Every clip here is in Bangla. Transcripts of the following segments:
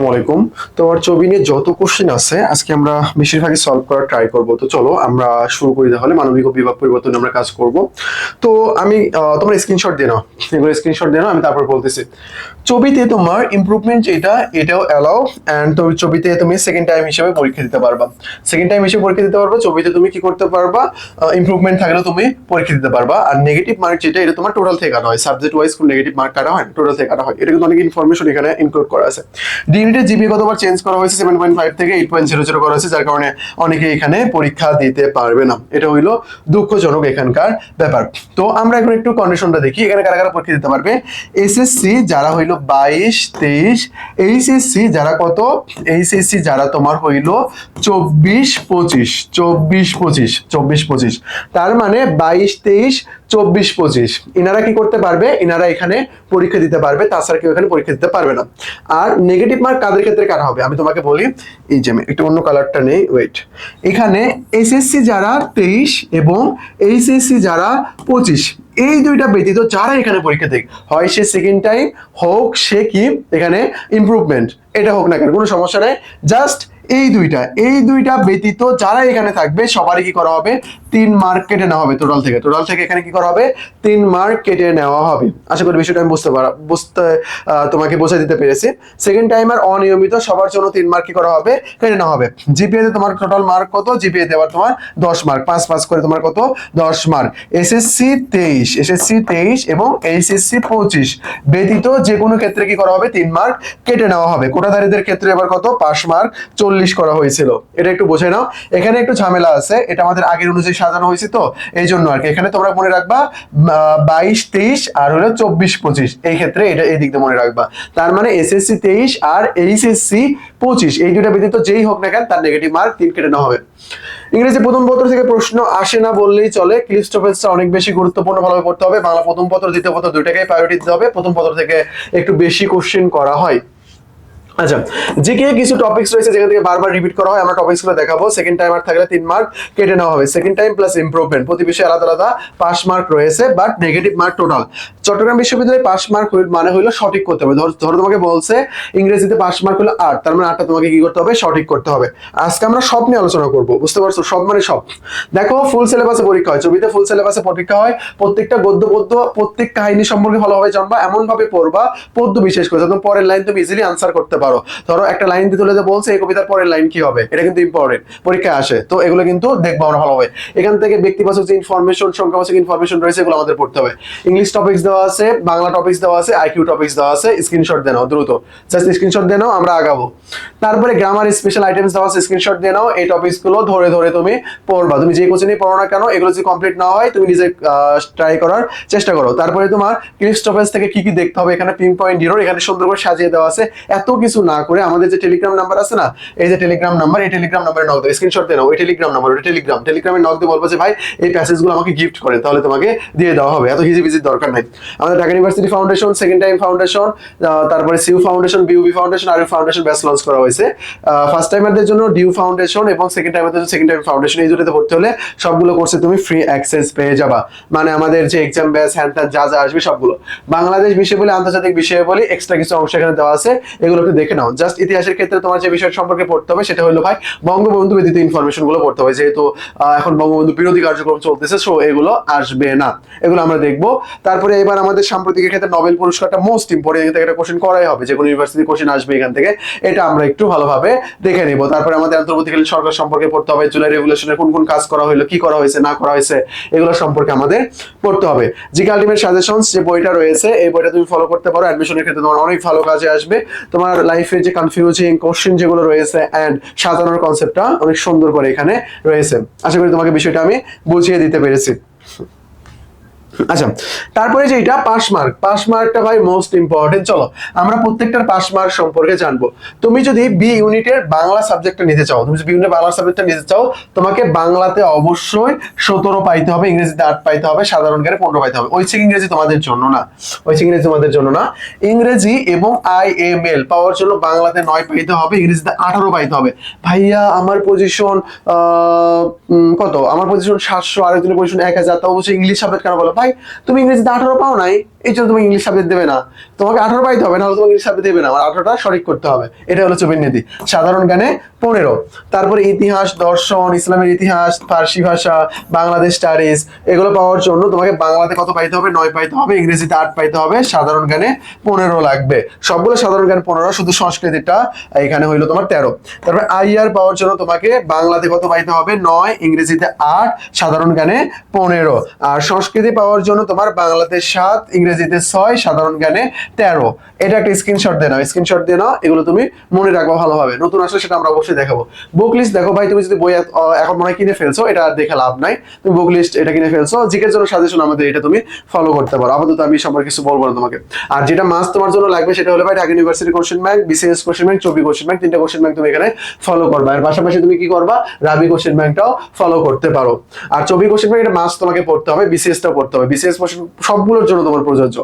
আসসালামাইকুম তোমার যত কোশ্চেন আছে, আজকে আমরা বেশিরভাগই সলভ করার ট্রাই করব। তো চলো, আমরা শুরু করি তাহলে। মানবিক বিভাগ আমরা কাজ করব। তো আমি তোমার স্ক্রিনশট দিয়ে নাও। এগুলো স্ক্রিনশট দিয়ে নাও, আমি তারপর বলতেছি। ছবিতে তোমার যেটা, এটাও অ্যান্ড ছবিতে তুমি সেকেন্ড টাইম হিসেবে পরীক্ষা দিতে পারবা। সেকেন্ড টাইম হিসেবে পরীক্ষা দিতে পারবা, ছবিতে তুমি কি করতে পারবা? ইমপ্রুভমেন্ট থাকলে তুমি পরীক্ষা দিতে পারবা। আর নেগেটিভ মার্ক যেটা, এটা তোমার টোটাল থেকে কাটা হয়। সাবজেক্ট ওয়াইজ নেগেটিভ মার্ক কাটা হয় টোটাল থেকে কাটা হয়। এটা কিন্তু অনেক ইনফরমেশন এখানে ইনক্লুড করা আছে। ডিউনিটের জিপি কতবার চেঞ্জ করা হয়েছে? সেভেন পয়েন্ট ফাইভ থেকে এইট পয়েন্ট জিরো জিরো করা হয়েছে, যার কারণে অনেকে এখানে পরীক্ষা দিতে পারবে না। এটা হইল দুঃখজনক এখানকার ব্যাপার। তো আমরা এখন একটু কন্ডিশনটা দেখি, এখানে কারা কারা পরীক্ষা দিতে পারবে? এসএসসি যারা হইল বাইশ, তেইশ এইচএসসি যারা কত? এইচএসসি যারা তোমার হইল চব্বিশ, পঁচিশ চব্বিশ পঁচিশ চব্বিশ, পঁচিশ। তার মানে বাইশ, তেইশ চব্বিশ পঁচিশ। ইনারা কি করতে পারবে? ইনারা এখানে পরীক্ষা দিতে পারবে, তাছাড়া কেউ এখানে পরীক্ষা দিতে পারবে না। আর নেগেটিভ মার্ক কাদের ক্ষেত্রে কাটা হবে? আমি তোমাকে বলি, এই যে আমি একটু অন্য কালারটা নেই ওয়েট এখানে এসএসসি যারা তেইশ এবং এইচএসসি যারা পঁচিশ, এই দুইটা ব্যতীত যারা এখানে পরীক্ষা দেখ হয় সে সেকেন্ড টাইম হোক সে কি, এখানে ইমপ্রুভমেন্ট এটা হোক না কেন, কোনো সমস্যা নেই। জাস্ট এই দুইটা এই দুইটা ব্যতীত যারা এখানে থাকবে, সবারই কি করা হবে? তিন মার্ক কেটে নেওয়া হবে টোটাল থেকে। টোটাল থেকে এখানে কি করা হবে? তিন মার্ক কেটে নেওয়া হবে। আশা করি বিষয়টা আমি বুঝতে পারা, বুঝতে তোমাকে বোঝাই দিতে পেরেছি। সেকেন্ড টাইমার অনিয়মিত, সবার জন্য তিন মার্ক কি করা হবে? কেটে নেওয়া হবে। জিপিএ তে তোমার টোটাল মার্ক কত? জিপিএ আবার তোমার দশ মার্ক পাঁচ পাঁচ করে তোমার কত? দশ মার্ক এসএসসি তেইশ এসএসসি তেইশ এবং এইচএসসি পঁচিশ। ব্যতীত যে কোনো ক্ষেত্রে কি করা হবে? তিন মার্ক কেটে নেওয়া হবে। কোটাধারীদের ক্ষেত্রে এবার কত? পাঁচ মার্ক চল্লিশ করা হয়েছিল। এটা একটু বুঝে নাও। এখানে একটু ঝামেলা আছে। এটা আমাদের আগের অনুযায়ী সাজানো হয়েছে তো এই জন্য আর কি। এখানে তোমরা মনে রাখবা বাইশ, তেইশ আর হলো চব্বিশ, পঁচিশ। এই ক্ষেত্রে এটা এই দিক মনে রাখবা। তার মানে এসএসসি তেইশ আর এইচএসসি পঁচিশ। এই দুটা ব্যতীত যেই হোক না কেন তার নেগেটিভ মার্ক তিন কেটে নেওয়া হবে। ইংরেজি প্রথম পত্র থেকে প্রশ্ন আসে না বললেই চলে। ক্লিস্টোফেলসটা অনেক বেশি গুরুত্বপূর্ণ ভালোভাবে পড়তে হবে। বাংলা প্রথম পত্র, দ্বিতীয় পত্র দুইটাকে প্রায়োরিটি দিতে হবে। প্রথম পত্র থেকে একটু বেশি কোশ্চেন করা হয়। আচ্ছা জিকে কিছু টপিকস রয়েছে যেখান থেকে বারবার রিপিট করা হয়, আমরা টপিকসগুলো দেখাবো। সেকেন্ড টাইম আর থাকলে তিন মার্ক কেটে নেওয়া হবে। সেকেন্ড টাইম প্লাস ইমপ্রুভমেন্ট প্রতি বিষয়ে আলাদা আলাদা পাস মার্ক রয়েছে but negative mark total Chattogram বিশ্ববিদ্যালয়ে পাস মার্ক মানে হলো সঠিক করতে হবে। ধরো তোমাকে বলছে, ইংরেজিতে পাস মার্ক হলো আট, তার মানে আটটা তোমাকে কি করতে হবে? সঠিক করতে হবে। আজকে আমরা সব নিয়ে আলোচনা করব, বুঝতে পারছ? সব মানে সব। দেখো ফুল সিলেবাসে পরীক্ষা হয়। ছবিতে ফুল সিলেবাসে পরীক্ষা হয়। প্রত্যেকটা গদ্য পদ্য, প্রত্যেক কাহিনী সম্পর্কে ভালোভাবে জানবা এমন ভাবে পড়বা, পদ্য বিশেষ করে। যাতে পরের লাইন তুমি ইজিলি আনসার করতে পারো ধরো ধরো একটা লাইন তুলে যে বলছে, এই কবিতার পরের লাইন কি হবে? এটা কিন্তু ইম্পর্টেন্ট পরীক্ষায় আসে। তো এগুলো কিন্তু দেখব আমরা ভালোভাবে এখান থেকে ব্যক্তিবাচক যে ইনফরমেশন সংখ্যাবাচক ইনফরমেশন রয়েছে, এগুলো আমাদের পড়তে হবে। ইংলিশ টপিক্স দেওয়া আছে, বাংলা টপিক্স দেওয়া আছে আইকিউ টপিক্স দেওয়া আছে স্ক্রিনশট দিয়ে নাও, দ্রুত। জাস্ট স্ক্রিনশট দিয়ে নাও, আমরা আগাবো। তারপরে গ্রামার স্পেশাল আইটেমস দেওয়া আছে স্ক্রিনশট দিয়ে এই টপিকসগুলো ধরে ধরে তুমি পড়বা। তুমি যে কোচিংয়ে পড়ো না কেন, এগুলো যদি কমপ্লিট না হয়, তুমি নিজে ট্রাই করার চেষ্টা করো। তারপরে তোমার ক্লিস্টোফেস থেকে কি কি দেখতে হবে, এখানে পিন পয়েন্ট হিরো এখানে সুন্দর করে সাজিয়ে দেওয়া আছে। এত কিছু না করে আমাদের যে টেলিগ্রাম নাম্বার আছে না, এই যে টেলিগ্রাম নাম্বার এই টেলিগ্রাম নাম্বারে নক দাও স্ক্রিনশট দিয়ে নাও, ওই টেলিগ্রাম নাম্বার ওই টেলিগ্রাম টেলিগ্রামে নক দিয়ে বলব যে, ভাই, এই প্যাসেজগুলো আমাকে গিফট করে, তাহলে তোমাকে দিয়ে দেওয়া হবে। এত হিজি বিজির দরকার নাই। আমাদের Dhaka university foundation second time foundation তারপরে সিউ ফাউন্ডেশন বিউবি ফাউন্ডেশন আর ফাউন্ডেশন ব্যাচ লঞ্চ করা হয়েছে। ফার্স্ট টাইমারদের জন্য ডিউ ফাউন্ডেশন এবং সেকেন্ড টাইমারদের জন্য সেকেন্ড টাইম ফাউন্ডেশন এই দুটোতে ভর্তি হলে সবগুলো কোর্সে তুমি ফ্রি অ্যাক্সেস পেয়ে যাবা। মানে আমাদের যে এক্সাম ব্যাচ হ্যান যা যা আসবে সবগুলো। বাংলাদেশ বিষয় বলে, আন্তর্জাতিক বিষয়ে বলে এক্সট্রা কিছু অংশ এখানে দেওয়া আছে। এগুলো একটু দেখে নাও। জাস্ট ইতিহাসের ক্ষেত্রে তোমার যে বিষয় সম্পর্কে পড়তে হবে, সেটা হলো ভাই বঙ্গবন্ধু ব্যতীত ইনফরমেশনগুলো পড়তে হবে। যেহেতু এখন বঙ্গবন্ধু বিরোধী কার্যক্রম চলতেছে সো এগুলো আসবে না। এগুলো আমরা দেখব। তারপরে এবার আমাদের সাম্প্রতিকের ক্ষেত্রে নোবেল পুরস্কারটা মোস্ট ইম্পর্টেন্ট একটা কোশ্চেন করাই হবে। যে কোনো ইউনিভার্সিটি কোশ্চেন আসবে এখান থেকে। এটা আমরা একটু ভালোভাবে দেখে নিব। তারপরে আমাদের অন্তর্বর্তীকালীন সরকার সম্পর্কে পড়তে হবে, জুলাই রেগুলেশনে কোন কোন কাজ করা হলো কি করা হয়েছে, না করা হয়েছে, এগুলো সম্পর্কে আমাদের পড়তে হবে। জিকে আলটিমেট সাজেশনস যে বইটা রয়েছে, এই বইটা তুমি ফলো করতে পারো। অ্যাডমিশনের ক্ষেত্রে তোমার অনেক ভালো কাজে আসবে। তোমার লাইফে যে কনফিউজিং কোশ্চেন যেগুলো রয়েছে অ্যান্ড সাজানোর কনসেপ্টটা অনেক সুন্দর করে এখানে রয়েছে। আশা করি তোমাকে বিষয়টা আমি বুঝিয়ে দিতে পেরেছি। আচ্ছা তারপরে যে এটা পাস মার্ক। পাস মার্কটা ভাই মোস্ট ইম্পর্টেন্ট চলো, আমরা প্রত্যেকটার পাস মার্ক সম্পর্কে জানব। তুমি যদি বি ইউনিটের বাংলা সাবজেক্টটা নিতে চাও, তুমি যদি বি ইউনিটের বাংলা সাবজেক্টটা নিতে চাও, তোমাকে বাংলাতে অবশ্যই সতেরো পাইতে হবে, ইংরেজিতে আট পাইতে হবে, সাধারণ জ্ঞানে পনেরো পাইতে হবে। ঐচ্ছিক ইংরেজি তোমাদের জন্য না। ঐচ্ছিক ইংরেজি তোমাদের জন্য না। ইংরেজি এবং আই এম এল পাওয়ার জন্য বাংলাতে নয় পাইতে হবে, ইংরেজিতে আঠারো পাইতে হবে। ভাইয়া, আমার পজিশন কত? আমার পজিশন সাতশো, আরেকজনের পজিশন এক হাজার। তাও বলছে ইংলিশ সাবজেক্ট কেন বলো? ভাই তুমি ইংরেজিতে আঠারো পাও নাই, এই জন্য তুমি ইংলিশ সাবজেক্ট দেবে না। তোমাকে আঠারো পাইতে হবে, নাহলে তোমাকে ইংলিশ সাবজেক্ট দেবে না আমার আঠারোটা সঠিক করতে হবে। এটা হলো চবির নীতি। সাধারণ জ্ঞানে পনেরো। তারপরে ইতিহাস, দর্শন, ইসলামের ইতিহাস, ফার্সি ভাষা, বাংলাদেশ স্টাডিজ এগুলো পাওয়ার জন্য তোমাকে বাংলাতে কত পাইতে হবে? নয় পাইতে হবে, ইংরেজিতে আট পাইতে হবে। সাধারণ জ্ঞানে পনেরো লাগবে। সবগুলো সাধারণ জ্ঞান পনেরো, শুধু সংস্কৃতিটা এখানে হইল তোমার তেরো। তারপরে আইআর পাওয়ার জন্য তোমাকে বাংলাতে কত পাইতে হবে? নয়, ইংরেজিতে আট, সাধারণ জ্ঞানে পনেরো। আর সংস্কৃতি পাওয়ার জন্য তোমার বাংলাতে সাত, ইংরেজিতে ছয়, সাধারণ জ্ঞানে তেরো। এটা একটা স্ক্রিনশট দিয়ে নাও স্ক্রিনশট দিয়ে নাও, এগুলো তুমি মনে রাখবা ভালোভাবে। নতুন আসলে সেটা আমরা অবশ্যই দেখাবো। বুক লিস্ট দেখো ভাই, তুমি যদি বই এখন মনে কিনে ফেলছো, এটা আর দেখে লাভ নাই। তুমি বুক লিস্ট এটা কিনে ফেলছো। জিকের জন্য সাজেশন আমাদের, এটা তুমি ফলো করতে পারো। আপাতত আমি সম্পর্কে কিছু বলব না তোমাকে। আর যেটা মাস তোমার জন্য লাগবে, সেটা হলো ভাই, Dhaka university question bank BCS question bank চব্বিশ কোশ্চেন ব্যাংক তিনটা কোশ্চেন ব্যাংক তুমি এখানে ফলো করবা। এর পাশাপাশি তুমি কি করবা? রাবি কোশ্চেন ব্যাংকটাও ফলো করতে পারো। আর চব্বিশ কোশ্চেন ব্যাংক এটা মাস তোমাকে পড়তে হবে বিসিএসটাও পড়তে হবে বিসিএস কোশ্চেন সবগুলোর জন্য তোমার প্রযোজ্য।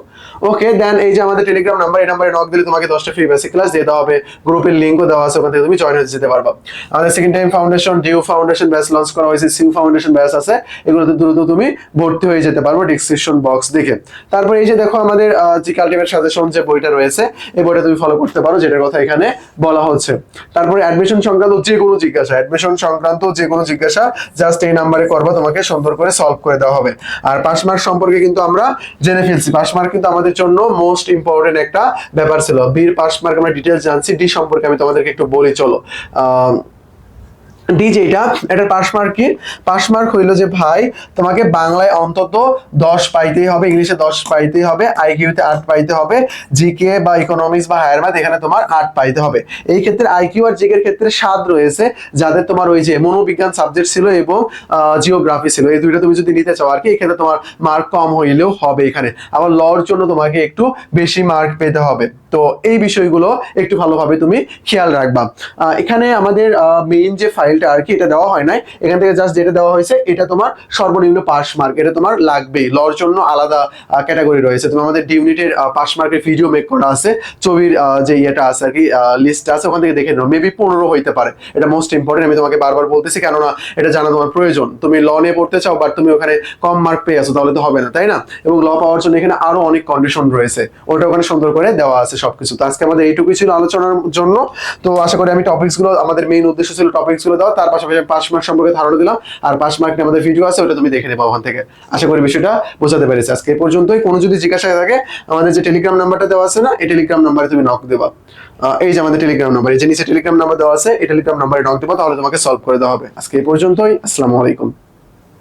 ওকে দেন এই যে আমাদের টেলিগ্রাম নাম্বার এই নাম্বারে নক দিলে তোমাকে দশটা ফ্রি বেসিক ক্লাস দিয়ে দেওয়া হবে। গ্রুপের লিঙ্কও দেওয়া আছে, ওখান থেকে তুমি জয়েন হয়ে যেতে পারবা। আমাদের second time foundation DU foundation batch launch করা হয়েছে সিউ ফাউন্ডেশন ব্যাচ আছে। এগুলোতে দ্রুত তুমি ভর্তি হয়ে যেতে পারব ডিসক্রিপশন বক্স দেখে। তারপরে এই যে দেখো আমাদের যে কাল্টিভেট সাজেশন যে বইটা রয়েছে, এই বইটা তুমি ফলো করতে পারো, যেটার কথা এখানে বলা হচ্ছে। তারপরে অ্যাডমিশন সংক্রান্ত যে কোনো জিজ্ঞাসা অ্যাডমিশন সংক্রান্ত যে কোনো জিজ্ঞাসা জাস্ট এই নাম্বারে করবা, তোমাকে সুন্দর করে সলভ করে দেওয়া হবে। আর পাঁচ মার্ক সম্পর্কে কিন্তু আমরা জেনে ফেলছি। পাস মার্ক কিন্তু আমাদের জন্য মোস্ট ইম্পর্টেন্ট একটা ব্যাপার ছিল। বির পাস মার্ক আমরা ডিটেলস জানছি। ডি সম্পর্কে আমি তোমাদেরকে একটু বলি, চলো। ডি যেটা এটা পাস মার্ক কি মার্ক হইল যে, ভাই, তোমাকে বাংলায় অন্তত দশ পাইতেই হবে, ইংলিশে দশ পাইতেই হবে আইকিউতে আট পাইতে হবে জিকে বা ইকোনমিক্স বা হায়ার ম্যাথ এখানে তোমার আট পাইতে হবে। এই ক্ষেত্রে আইকিউ আর জিকের ক্ষেত্রে রয়েছে, যাদের তোমার ওই যে মনোবিজ্ঞান সাবজেক্ট ছিল এবং জিওগ্রাফি ছিল। এই দুইটা তুমি যদি নিতে চাও আর কি এখানে তোমার মার্ক কম হইলেও হবে এখানে। আবার লর জন্য তোমাকে একটু বেশি মার্ক পেতে হবে। তো এই বিষয়গুলো একটু ভালোভাবে তুমি খেয়াল রাখবা। এখানে আমাদের মেইন যে ফাইলটা আর কি, এটা দেওয়া হয় নাই। এখান থেকে জাস্ট যেটা দেওয়া হয়েছে, এটা তোমার সর্বনিম্ন পাস মার্ক এটা তোমার লাগবেই। লর জন্য আলাদা ক্যাটাগরি রয়েছে। তুমি আমাদের ডি ইউনিটের পাস মার্কের ভিডিও মেক করা আছে। ছবির যে ইয়েটা আছে আর কি লিস্ট আছে, ওখান থেকে দেখে নাও। মেবি পনেরো হইতে পারে। এটা মোস্ট ইম্পর্টেন্ট আমি তোমাকে বারবার বলতেছি, কেননা এটা জানা তোমার প্রয়োজন। তুমি ল নিয়ে পড়তে চাও বাট তুমি ওখানে কম মার্ক পেয়ে আছো, তাহলে তো হবে না, তাই না? এবং ল পাওয়ার জন্য এখানে আরও অনেক কন্ডিশন রয়েছে। ওটা ওখানে সুন্দর করে দেওয়া আছে সবকিছু। তো আজকে আমাদের এইটুকুই ছিল আলোচনার জন্য। তো আশা করি আমি টপিকসগুলো, আমাদের মেইন উদ্দেশ্য ছিল টপিকস দেওয়া তার পাশাপাশি আমি পাঁচ মার্ক সম্পর্কে ধারণা দিলাম, আর পাঁচ মার্ক নিয়ে আমাদের ভিডিও আছে, ওটা তুমি দেখে নেব ওখান থেকে। আশা করি বিষয়টা বোঝাতে পেরেছি। আজকে এই পর্যন্তই। কোনো যদি জিজ্ঞাসা থাকে, আমাদের যে টেলিগ্রাম নাম্বারটা দেওয়া আছে না, এই টেলিগ্রাম নাম্বারে তুমি নক দেবা। এই যে আমাদের টেলিগ্রাম নাম্বার এই যে নিচে টেলিগ্রাম নাম্বার দেওয়া আছে, এই টেলিগ্রাম নাম্বারে নক দেবা, তাহলে তোমাকে সলভ করে দেওয়া হবে। আজকে এই পর্যন্তই। আসসালামু আলাইকুম।